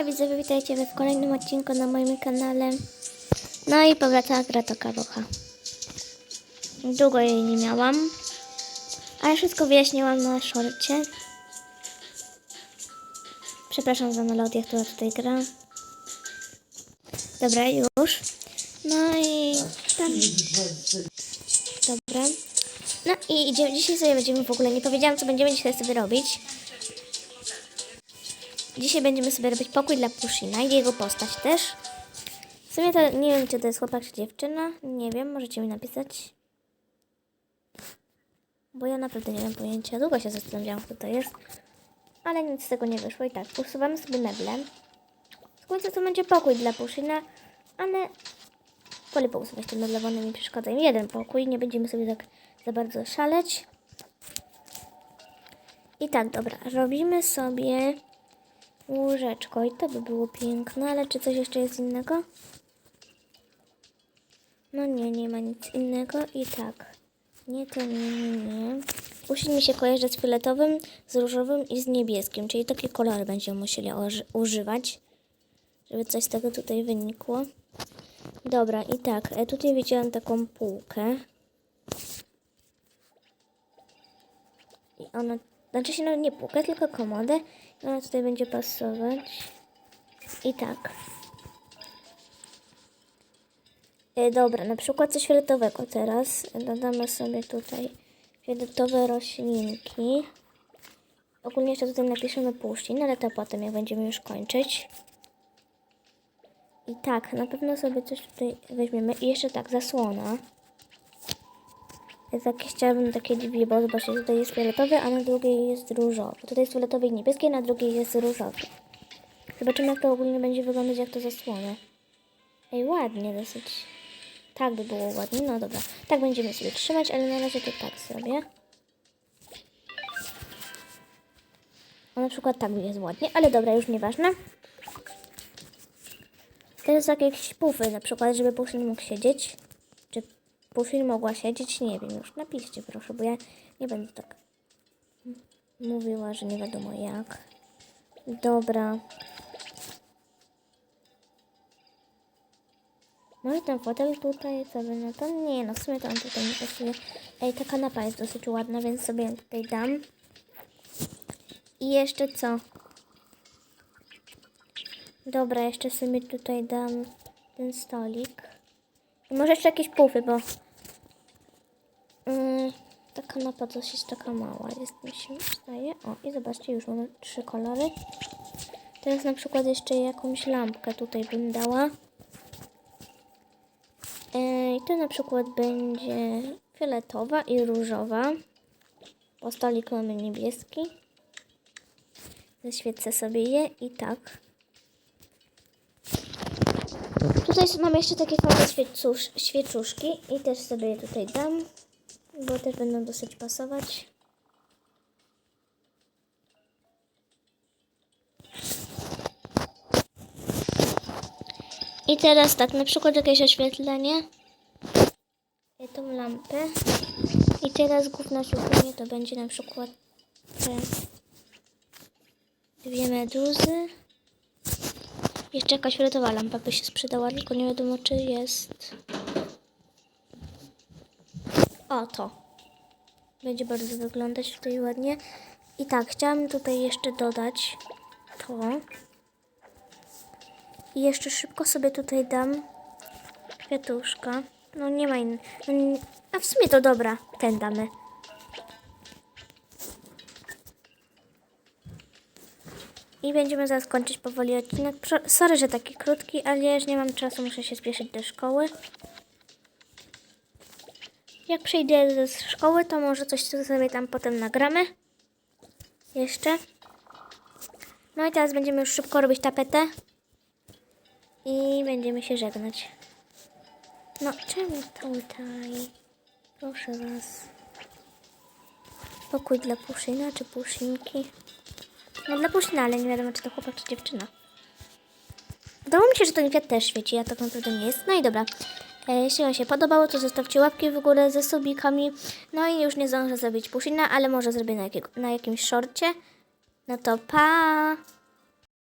A widzowie, witajcie w kolejnym odcinku na moim kanale. No i powraca gra to kawocha. Długo jej nie miałam. Ale wszystko wyjaśniłam na szorcie. Przepraszam za melodię, która tutaj gra. Dobra, już. No i tam. Dobra. No i dzisiaj sobie będziemy w ogóle, nie powiedziałam co będziemy dzisiaj sobie robić. Dzisiaj będziemy sobie robić pokój dla Pushina i jego postać też. W sumie to nie wiem, czy to jest chłopak, czy dziewczyna. Nie wiem, możecie mi napisać. Bo ja naprawdę nie mam pojęcia. Długo się zastanawiałam, kto to jest. Ale nic z tego nie wyszło. I tak, usuwamy sobie meble. W końcu to będzie pokój dla Pushina, ale wolę pousuwać te meble, bo one mi przeszkadzają. Jeden pokój, nie będziemy sobie tak za bardzo szaleć. I tak, dobra, robimy sobie łóżeczko i to by było piękne, ale czy coś jeszcze jest innego? No nie, nie ma nic innego i tak. Nie, to nie, nie, nie. Mi się kojarzyć z fioletowym, z różowym i z niebieskim, czyli takie kolory będziemy musieli uży- używać, żeby coś z tego tutaj wynikło. Dobra, i tak, e, tutaj widziałam taką półkę. I ona, znaczy się no nie półkę, tylko komodę. I ona tutaj będzie pasować. I tak. E, dobra, na przykład coś fioletowego teraz. Dodamy sobie tutaj fioletowe roślinki. Ogólnie jeszcze tutaj napiszemy puszczin, ale to potem, jak będziemy już kończyć. I tak, na pewno sobie coś tutaj weźmiemy. I jeszcze tak, zasłona. Jest jakieś, chciałabym takie drzwi, bo zobaczcie, tutaj jest fioletowy, a na drugiej jest różowy. Tutaj jest fioletowy i niebieski, a na drugiej jest różowy. Zobaczymy, jak to ogólnie będzie wyglądać, jak to zasłonę. Ej, ładnie dosyć. Tak by było ładnie, no dobra. Tak będziemy sobie trzymać, ale na razie to tak zrobię. O, na przykład tak jest ładnie, ale dobra, już nieważne. Teraz jakieś pufy, na przykład, żeby Puszyn mógł siedzieć. Puszyn mogła siedzieć? Nie wiem, już napiszcie proszę, bo ja nie będę tak mówiła, że nie wiadomo jak. Dobra. No i ten fotel tutaj, by na to? Nie, no w sumie to on tutaj nie pasuje. Ej, ta kanapa jest dosyć ładna, więc sobie ją tutaj dam. I jeszcze co? Dobra, jeszcze sobie tutaj dam ten stolik. I może jeszcze jakieś pufy, bo yy, ta kanapa coś jest taka mała, jest mi się wydaje. O, i zobaczcie, już mamy trzy kolory. Teraz na przykład jeszcze jakąś lampkę tutaj bym dała. Yy, I to na przykład będzie fioletowa i różowa. Po stolik mamy niebieski. Zaświecę sobie je i tak. Tutaj mamy jeszcze takie fajne świecusz, świeczuszki i też sobie je tutaj dam, bo też będą dosyć pasować. I teraz tak, na przykład jakieś oświetlenie. Tą lampę. I teraz główne oświetlenie to będzie na przykład te dwie meduzy. Jeszcze jakaś fioletowa lampa by się sprzedała, tylko nie wiadomo czy jest. O, to. Będzie bardzo wyglądać tutaj ładnie. I tak, chciałam tutaj jeszcze dodać to. I jeszcze szybko sobie tutaj dam kwiatuszka. No nie ma inny. No, a w sumie to dobra, ten damy. I będziemy zaraz kończyć powoli odcinek. Sorry, że taki krótki, ale ja już nie mam czasu, muszę się spieszyć do szkoły. Jak przyjdę ze szkoły, to może coś sobie tam potem nagramy. Jeszcze. No i teraz będziemy już szybko robić tapetę. I będziemy się żegnać. No, czemu tutaj? Proszę was. Pokój dla Puszyna czy Puszynki? No dla Puszyna, ale nie wiadomo czy to chłopak czy dziewczyna. Wydało mi się, że ten kwiat też świeci, a tak naprawdę nie jest. No i dobra. E, jeśli Wam się podobało, to zostawcie łapki w górę ze subikami. No i już nie zdążę zrobić Puszyna, ale może zrobię na, jakiego, na jakimś szorcie. No to pa!